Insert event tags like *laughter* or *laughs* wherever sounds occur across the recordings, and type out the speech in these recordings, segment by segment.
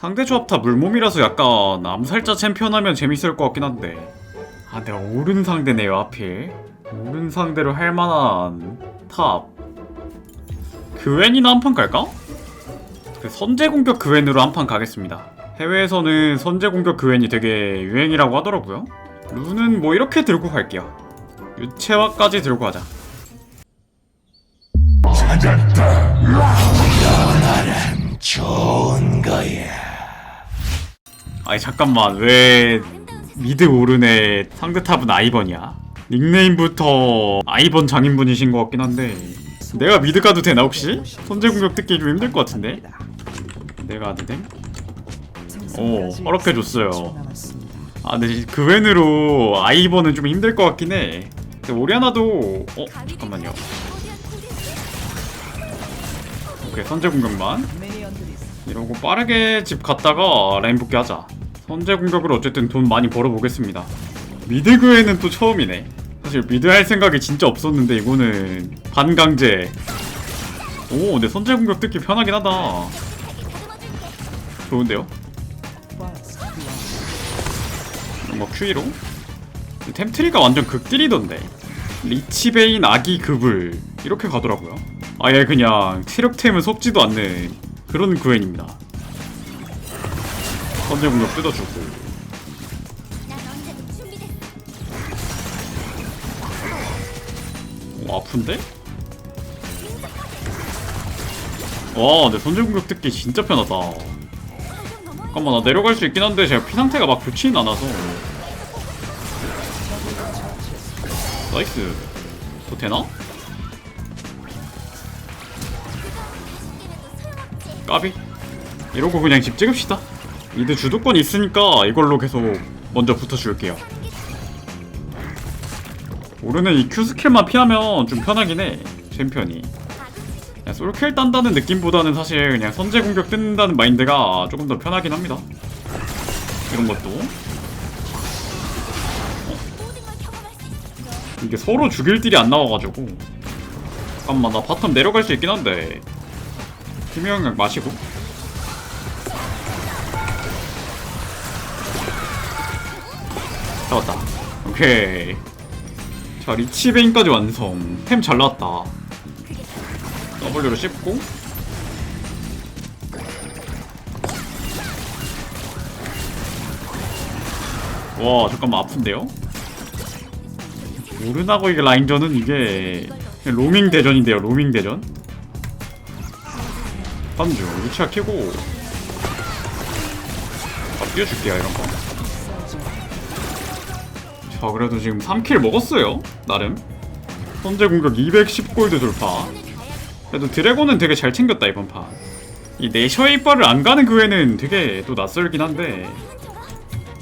상대 조합 다 물몸이라서 약간 암살자 챔피언 하면 재밌을 것 같긴 한데. 아 내가 오른 상대네요 하필. 오른 상대로 할 만한 탑. 그웬이나 한 판 갈까? 그 선제 공격 그웬으로 한 판 가겠습니다. 해외에서는 선제 공격 그웬이 되게 유행이라고 하더라고요. 룬은 뭐 이렇게 들고 갈게요. 유채화까지 들고 가자. 좋은 거야. 아니 잠깐만 왜 미드 오른의 상대 탑은 아이번이야? 닉네임부터 아이번 장인분이신 것 같긴 한데 내가 미드 가도 되나 혹시? 선제 공격 듣기 좀 힘들 것 같은데? 내가 하도 돼? 오 허락해줬어요 아 근데 그 외으로 아이번은 좀 힘들 것 같긴 해 근데 오리아나도 어? 잠깐만요 오케이 선제 공격만 이러고 빠르게 집 갔다가 라인 복귀 하자 선제 공격으로 어쨌든 돈 많이 벌어보겠습니다. 미드그에는 또 처음이네. 사실 미드 할 생각이 진짜 없었는데 이거는 반강제. 오 근데 선제 공격 듣기 편하긴 하다. 좋은데요? 뭐 Q로? 템트리가 완전 극딜이던데. 리치베인 아기 급을 이렇게 가더라고요. 아예 그냥 체력템을 섞지도 않는 그런 구엔입니다 선제 공격 뜯어주고. 오, 아픈데? 와 근데 선제 공격 듣기 진짜 편하다. 잠깐만 나 내려갈 수 있긴 한데 제가 피 상태가 막 좋지는 않아서. 나이스. 더 되나? 까비. 이러고 그냥 집 찍읍시다 미드 주도권 있으니까 이걸로 계속 먼저 붙어줄게요. 오르는 이 Q 스킬만 피하면 좀 편하긴 해 챔피언이. 그냥 솔킬 딴다는 느낌보다는 사실 그냥 선제 공격 뜬다는 마인드가 조금 더 편하긴 합니다. 이런 것도. 어. 이게 서로 죽일 딜이 안 나와가지고. 잠깐만 나 바텀 내려갈 수 있긴 한데. 희명약 마시고 잡았다. 오케이. 자 리치베인까지 완성. 템 잘 나왔다. W로 씹고. 와 잠깐만 아픈데요? 오르나고 이게 라인전은 이게 로밍 대전인데요 로밍 대전? 한주 위치가 키고. 아 띄워줄게요 이런 거. 자 그래도 지금 3킬 먹었어요 나름 선제 공격 210골드 돌파 그래도 드래곤은 되게 잘 챙겼다 이번 판이 내셔의 이빨을 안 가는 그 애는 되게 또 낯설긴 한데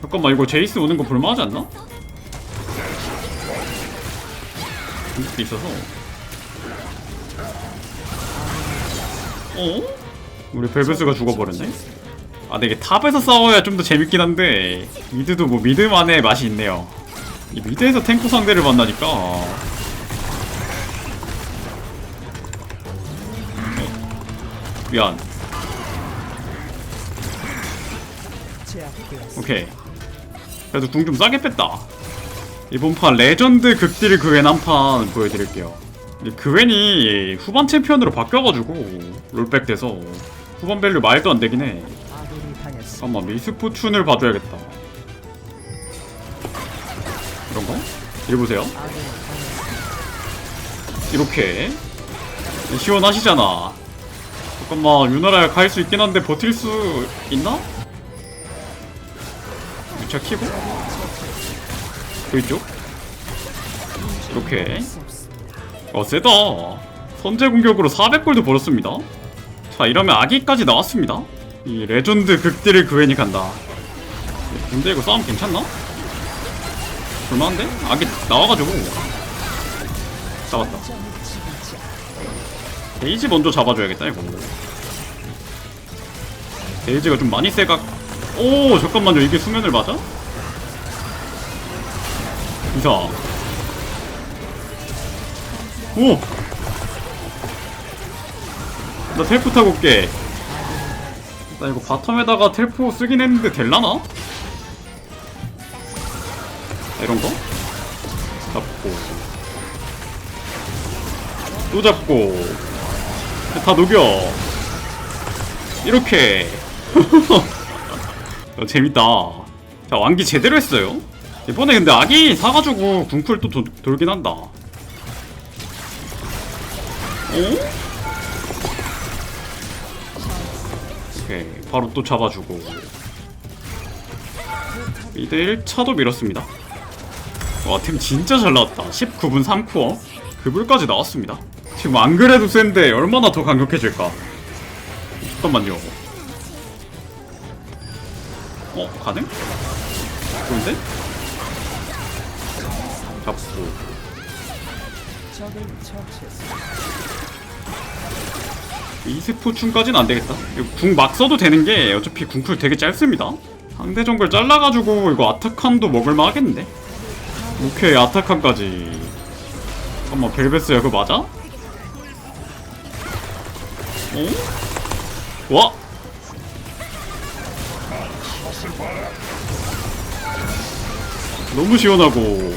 잠깐만 이거 제이스 오는 거 볼만하지 않나? 공격도 있어서 어? 우리 벨베스가 죽어버렸네? 아 근데 이게 탑에서 싸워야 좀 더 재밌긴 한데 미드도 뭐 미드만의 맛이 있네요 이 미드에서 탱커 상대를 만나니까. 어, 미안. 오케이. 그래도 궁 좀 싸게 뺐다. 이번 판 레전드 극딜 그웬 한 판 보여드릴게요. 이 그웬이 후반 챔피언으로 바뀌어가지고 롤백 돼서 후반 밸류 말도 안 되긴 해. 잠깐만 미스포춘을 봐줘야겠다 이런 거? 이리 보세요. 이렇게. 시원하시잖아. 잠깐만 유나라 갈수 있긴 한데 버틸 수 있나? 유차 키고? 그쪽? 이렇게. 어 세다. 선제 공격으로 400골도 벌었습니다. 자 이러면 아기까지 나왔습니다. 이 레전드 극딜을 그웬이 간다. 근데 이거 싸움 괜찮나? 볼만한데? 아기 나와가지고 잡았다 데이지 먼저 잡아줘야겠다 이거 데이지가 좀 많이 세가 오 잠깐만요 이게 수면을 맞아? 이상 오! 나 텔프 타고 올게 나 이거 바텀에다가 텔포 쓰긴 했는데 될라나? 자, 이런 거? 잡고. 또 잡고. 다 녹여. 이렇게. *laughs* 어, 재밌다. 자 왕기 제대로 했어요. 이번에 근데 아기 사가지고 궁풀 또 도, 돌긴 한다. 어? 오케이. 바로 또 잡아주고. 2대1 차도 밀었습니다 와 템 진짜 잘 나왔다 19분 3코어 그불까지 나왔습니다 지금 안 그래도 센데 얼마나 더 강력해질까 잠깐만요 어? 가능? 좋은데? 잡고 이스포춘까지는 안되겠다 궁 막 써도 되는게 어차피 궁풀 되게 짧습니다 상대 정글 잘라가지고 이거 아타칸도 먹을만 하겠는데? 오케이 아타칸까지 잠깐만 벨베스야 그거 맞아? 어? 와! 너무 시원하고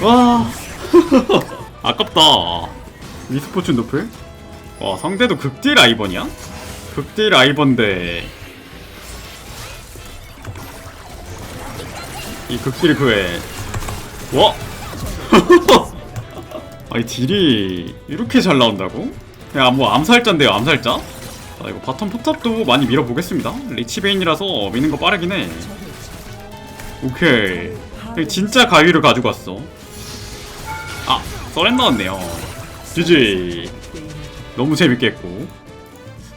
와 *laughs* 아깝다 미스포츠 노플? 와 상대도 극딜 아이번이야? 극딜 아이번데 이 극딜 그에 와! *laughs* 아니 딜이 이렇게 잘 나온다고? 그냥 뭐 암살자인데요 암살자? 자 이거 바텀 포탑도 많이 밀어보겠습니다. 리치베인이라서 미는 거 빠르긴 해. 오케이. 진짜 가위를 가지고 왔어. 아 서렌 나왔네요. GG 너무 재밌게 했고.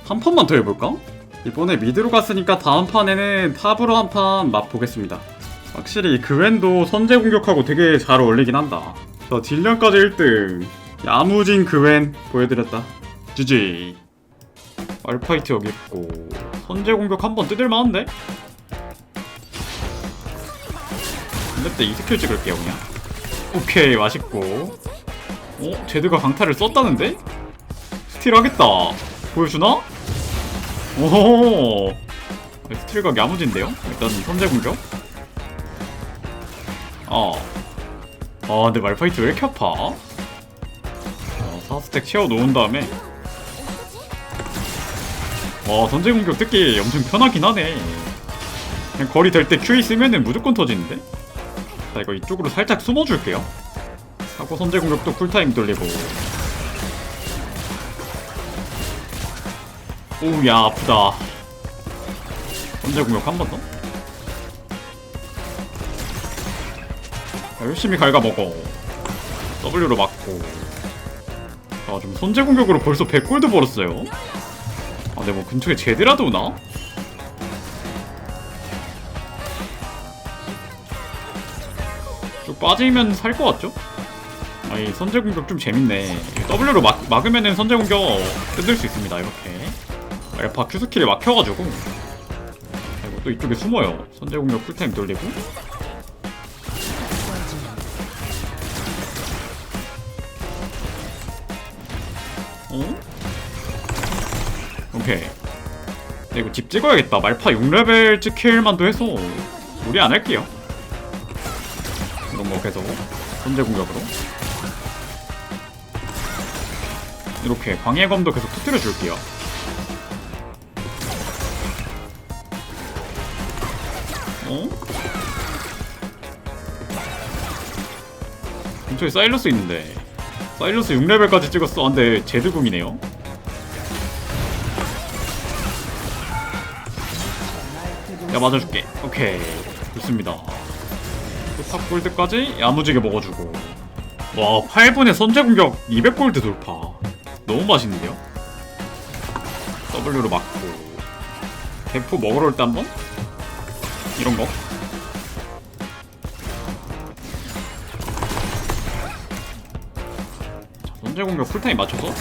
한 판만 더 해볼까? 이번에 미드로 갔으니까 다음 판에는 탑으로 한 판 맛보겠습니다 확실히 그웬도 선제 공격하고 되게 잘 어울리긴 한다 자 딜량까지 1등 야무진 그웬 보여드렸다 GG 알파이트 여기 있고 선제 공격 한번 뜯을만한데? 근데 때이 스킬 찍을게요 그냥 오케이 맛있고 어? 제드가 강타를 썼다는데? 스틸 하겠다 보여주나? 오호 스틸각 야무진데요? 일단 선제 공격 어. 아 근데 말파이트 왜 이렇게 아파? 어, 4스택 채워 놓은 다음에 와 선제 공격 뜯기 엄청 편하긴 하네 그냥 거리 될 때 Q 쓰면은 무조건 터지는데? 자 이거 이쪽으로 살짝 숨어줄게요 하고 선제 공격도 쿨타임 돌리고 오야 아프다 선제 공격 한 번 더? 열심히 갉아먹어. W로 맞고. 아좀 선제 공격으로 벌써 100골드 벌었어요. 아 근데 뭐 근처에 제드라도 오나? 좀 빠지면 살 것 같죠? 아니 선제 공격 좀 재밌네. W로 막, 막으면은 선제 공격 뜯을 수 있습니다 이렇게. 알파 Q 스킬이 막혀가지고. 그리고 또 이쪽에 숨어요. 선제 공격 풀타임 돌리고 어? 오케이. 네, 이거 집 찍어야겠다. 말파 6레벨 찍힐 만도 해서 무리 안 할게요. 이런 거 계속 선제 공격으로. 이렇게 광해검도 계속 터뜨려 줄게요. 어? 근처에 사일러스 있는데 사일러스 6레벨까지 찍었어. 아, 근데 제드궁이네요. 야 맞아줄게. 오케이. 좋습니다. 탑 골드까지 야무지게 먹어주고. 와 8분에 선제 공격 200골드 돌파. 너무 맛있는데요? W로 맞고. 대포 먹으러 올 때 한번? 이런 거 자, 선제 공격 풀타임 맞춰서?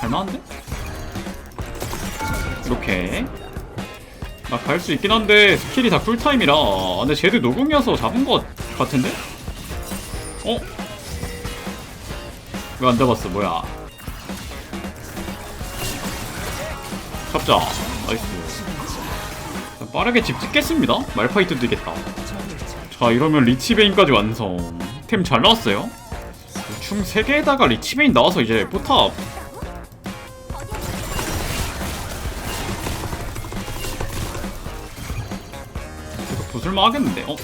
잘 나왔는데? 이렇게. 막 갈 수 있긴 한데 스킬이 다 쿨타임이라. 아, 근데 쟤들 노궁이어서 잡은 거 같은데? 어? 왜 안 잡았어? 뭐야? 잡자. 나이스. 자, 빠르게 집 찍겠습니다. 말파이트도 이겠다 자 이러면 리치베인까지 완성. 템 잘 나왔어요. 총 3개에다가 리치베인 나와서 이제 포탑. 이거 부술만 하겠는데? 어?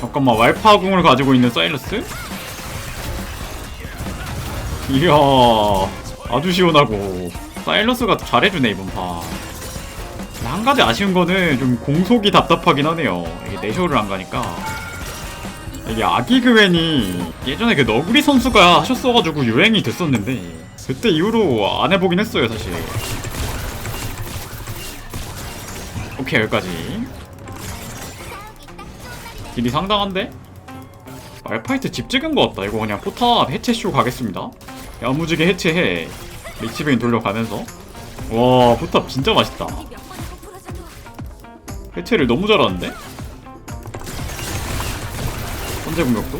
잠깐만 말파궁을 가지고 있는 사일러스? 이야 아주 시원하고. 사일러스가 잘해주네 이번 판 한 가지 아쉬운 거는 좀 공속이 답답하긴 하네요. 이게 내쇼를 안 가니까. 이게 아기 그웬이 예전에 그 너구리 선수가 하셨어가지고 유행이 됐었는데 그때 이후로 안 해보긴 했어요 사실. 오케이 여기까지. 길이 상당한데? 말파이트 집 찍은 거 같다. 이거 그냥 포탑 해체쇼 가겠습니다. 야무지게 해체해. 리치베인 돌려가면서. 와 포탑 진짜 맛있다 해체를 너무 잘하는데? 선제 공격도?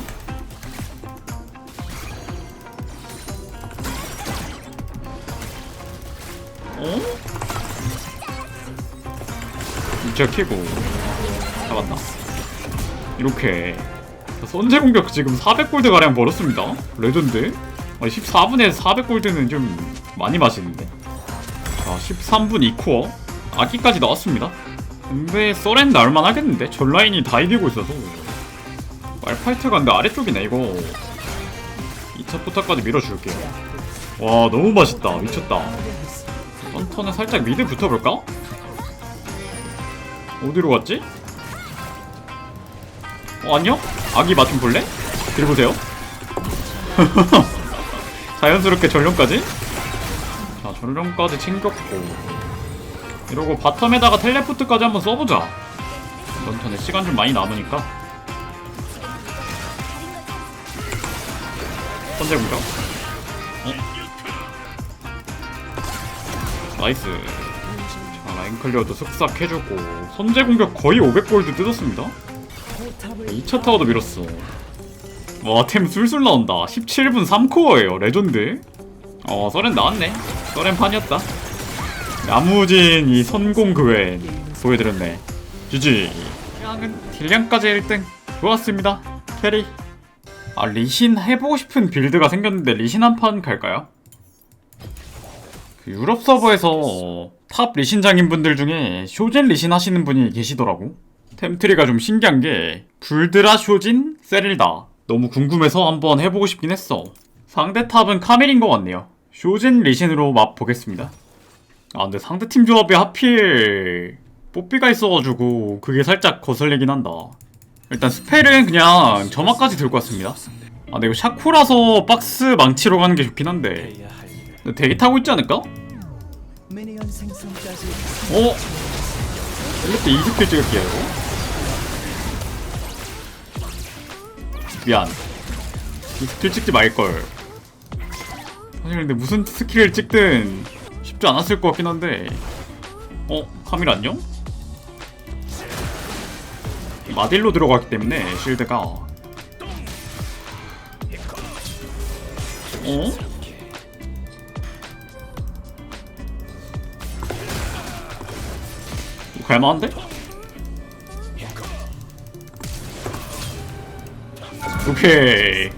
어? 유치가 키고. 잡았다. 이렇게. 선제 공격 지금 400골드 가량 벌었습니다. 레전드. 아니 14분에 400골드는 좀 많이 마시는데. 자 13분 2코어. 아기까지 나왔습니다 근데 서렌 나올만 하겠는데? 전라인이 다 이기고 있어서. 말파이트가 근데 아래쪽이네 이거. 2차 포탑까지 밀어줄게요. 와 너무 맛있다. 미쳤다. 턴턴에 살짝 미드 붙어볼까? 어디로 갔지? 어 안녕? 아기 맛 좀 볼래? 들어보세요. *laughs* 자연스럽게 전령까지? 자 전령까지 챙겼고 이러고 바텀에다가 텔레포트까지 한번 써보자. 이번 턴에 시간 좀 많이 남으니까. 선제 공격. 어? 나이스. 자 라인 클리어도 쓱싹 해주고. 선제 공격 거의 500골드 뜯었습니다. 2차 타워도 밀었어. 와 템 술술 나온다. 17분 3코어예요 레전드. 어 서렌 나왔네. 서렌 판이었다 야무진 이 선공 그웬 보여드렸네. GG 딜량은 딜량까지 1등 좋았습니다. 캐리. 아 리신 해보고 싶은 빌드가 생겼는데 리신 한 판 갈까요? 그 유럽 서버에서 탑 리신 장인 분들 중에 쇼젠 리신 하시는 분이 계시더라고. 템트리가 좀 신기한 게 불드라 쇼진 세릴다. 너무 궁금해서 한번 해보고 싶긴 했어. 상대 탑은 카멜인 것 같네요. 쇼젠 리신으로 맛 보겠습니다 아 근데 상대팀 조합에 하필 뽀삐가 있어가지고 그게 살짝 거슬리긴 한다 일단 스펠은 그냥 점화까지 들고 왔습니다 아 근데 이거 샤코라서 박스 망치로 가는 게 좋긴 한데. 근데 대기 타고 있지 않을까? 어? 이것도 2스킬 찍을게요 이거 미안 이 스킬 찍지 말걸 사실 근데 무슨 스킬을 찍든 쉽지 않았을 것 같긴 한데 어? 카밀 안녕? 마딜로 들어가기 때문에 실드가 어? 갈만한데? 오케이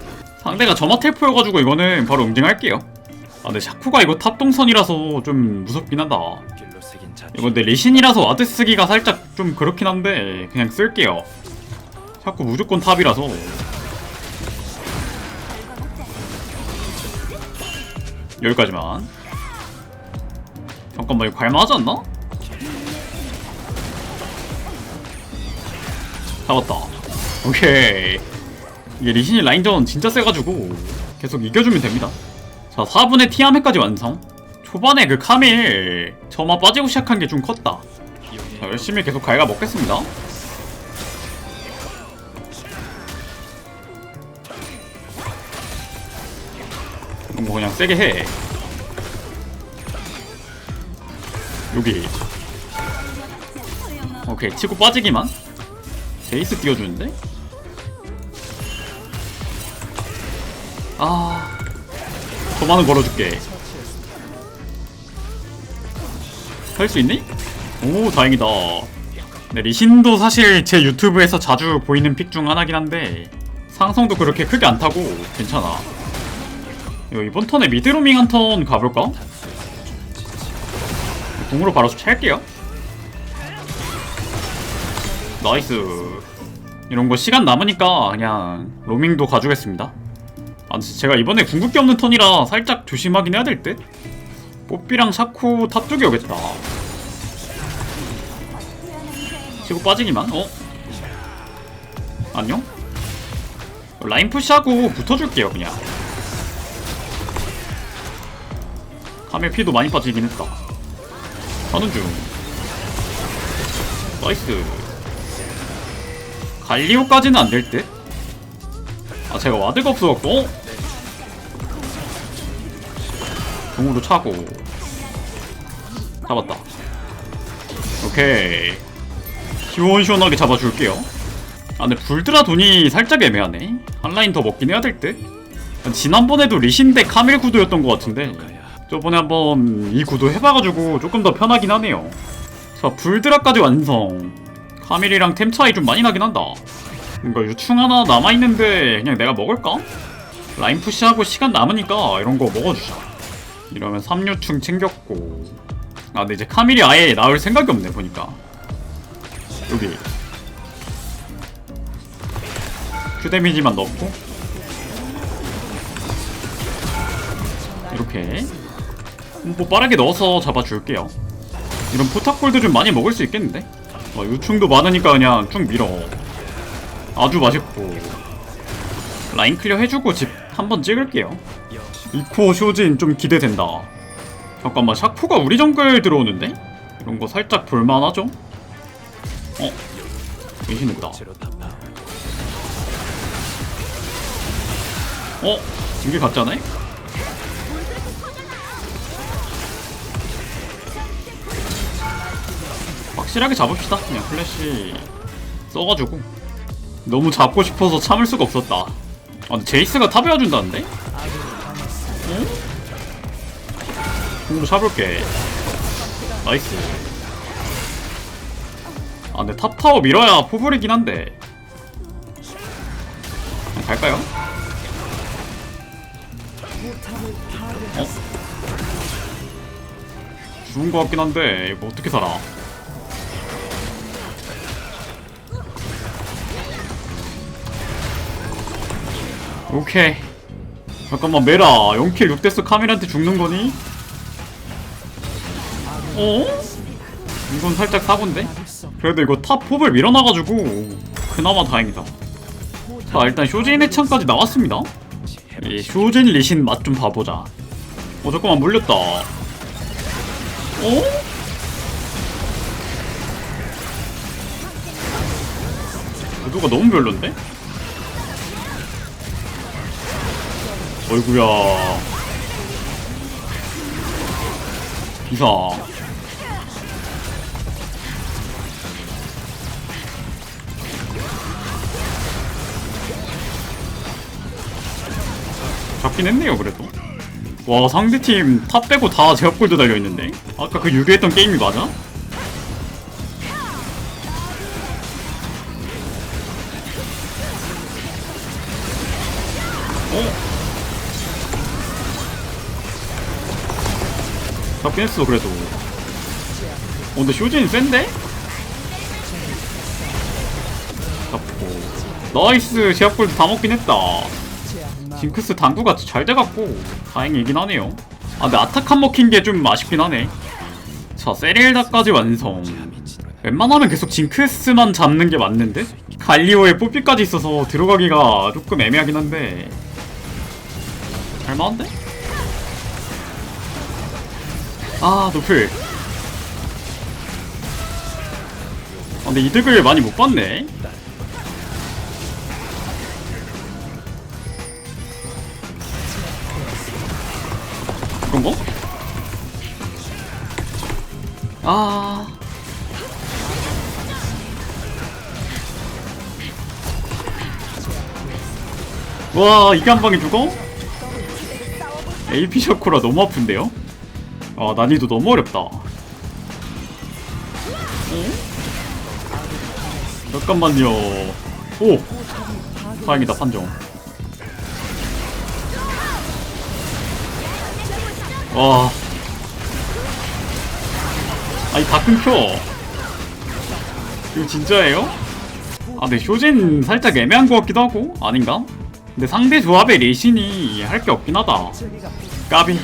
상대가 점화 텔포여가지고 이거는 바로 응징할게요 아 근데 샤쿠가 이거 탑동선이라서 좀 무섭긴 자. 이거 근데 리신이라서 와드 쓰기가 살짝 좀 그렇긴 한데 그냥 쓸게요. 샤쿠 무조건 탑이라서. 여기까지만. 잠깐만 이거 갈만하지 않나? 잡았다. 오케이. 이게 리신이 라인전 진짜 세가지고 계속 이겨주면 됩니다 자 4분의 티아메까지 완성. 초반에 그 카밀 점화 빠지고 시작한 게 좀 컸다. 자 열심히 계속 갈가 먹겠습니다. 뭐 그냥 세게 해. 여기. 오케이 치고 빠지기만. 제이스 띄워주는데? 아, 더 많은 걸어줄게. 할 수 있니? 오, 다행이다. 네, 리신도 사실 제 유튜브에서 자주 보이는 픽 중 하나긴 한데 상성도 그렇게 크게 안 타고 괜찮아. 이번 턴에 미드로밍 한 턴 가볼까? 궁으로 바로 찰게요. 나이스. 이런 거 시간 남으니까 그냥 로밍도 가주겠습니다. 아, 제가 이번에 궁극기 없는 턴이라 살짝 조심하긴 해야 될 듯? 뽀삐랑 샤코 탑 쪽이 오겠다. 치고 빠지기만? 어? 안녕? 라인 푸시하고 붙어줄게요 그냥 카멜 피도 많이 빠지긴 했다 가는 중 나이스 갈리오까지는 안 될 듯? 아 제가 와드가 없어갖고 어? 종으로 차고. 잡았다. 오케이. 시원시원하게 잡아줄게요. 아 근데 불드라 돈이 살짝 애매하네. 한 라인 더 먹긴 해야 될 듯? 지난번에도 리신 대 카밀 구도였던 것 같은데 저번에 한번 이 구도 해봐가지고 조금 더 편하긴 하네요. 자 불드라까지 완성. 카밀이랑 템 차이 좀 많이 나긴 한다. 이거 유충 하나 남아있는데 그냥 내가 먹을까? 라인 푸시하고 시간 남으니까 이런 거 먹어주자 이러면 3유충 챙겼고. 아 근데 이제 카밀이 아예 나올 생각이 없네 보니까. 여기. 큐 데미지만 넣고. 이렇게. 뭐 빠르게 넣어서 잡아줄게요. 이런 포탑골도 좀 많이 먹을 수 있겠는데? 어, 유충도 많으니까 그냥 쭉 밀어. 아주 맛있고. 라인 클리어 해주고 집 한번 찍을게요 이코 쇼진 좀 기대된다 잠깐만 샤코가 우리 정글 들어오는데? 이런 거 살짝 볼만하죠? 어? 의심했다 어? 징계 갔잖아요? 확실하게 잡읍시다 그냥 플래시 써가지고 너무 잡고 싶어서 참을 수가 없었다 아 근데 제이스가 탑에 와준다는데? 응? 공으로 잡을게 나이스 아 근데 탑타워 밀어야 포블이긴 한데 갈까요? 어? 죽은 것 같긴 한데 이거 어떻게 살아? 오케이 잠깐만 메라 0킬 6데스 카밀한테 죽는 거니? 어? 이건 살짝 사고인데? 그래도 이거 탑 pop을 밀어놔가지고 그나마 다행이다 자 일단 쇼제인 해창까지 나왔습니다 이 쇼젠 리신 맛 좀 봐보자. 어 잠깐만 물렸다. 어? 구도가 너무 별론데? 어이구야. 이상. 잡긴 했네요 그래도 와 상대팀 탑 빼고 다 제압골드 달려있는데 아까 그 유리했던 게임이 맞아? 했어 그래도. 어 근데 쇼진이 센데? 잡고. 나이스 제압골드 다 먹긴 했다. 징크스 당구가 잘 돼갖고 다행이긴 하네요. 아 근데 아타칸 먹힌 게 좀 아쉽긴 하네. 자 세릴다까지 완성. 웬만하면 계속 징크스만 잡는 게 맞는데? 갈리오에 뽀삐까지 있어서 들어가기가 조금 애매하긴 한데. 잘만한데? 아 노플 아 근데 이득을 많이 못 봤네 그런 거? 아. 와, 이게 한 방에 죽어? AP 샤쿠라 너무 아픈데요? 아 난이도 너무 어렵다. 잠깐만요. 오! 다행이다 판정. 와 아니 다 끊겨. 이거 진짜예요? 아 근데 쇼젠 살짝 애매한 것 같기도 하고 아닌가? 근데 상대 조합의 레신이 할 게 없긴 하다. 까비.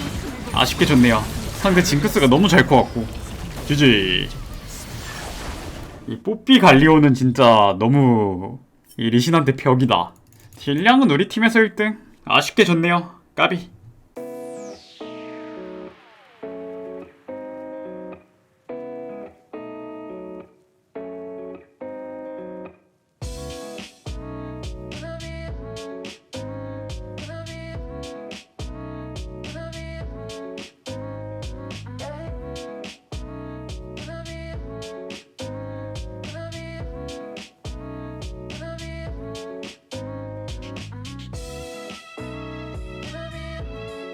아쉽게 졌네요 상대 징크스가 너무 잘 커갖고. GG 이 뽀삐 갈리오는 진짜 너무 이 리신한테 벽이다. 딜량은 우리 팀에서 1등. 아쉽게 졌네요. 까비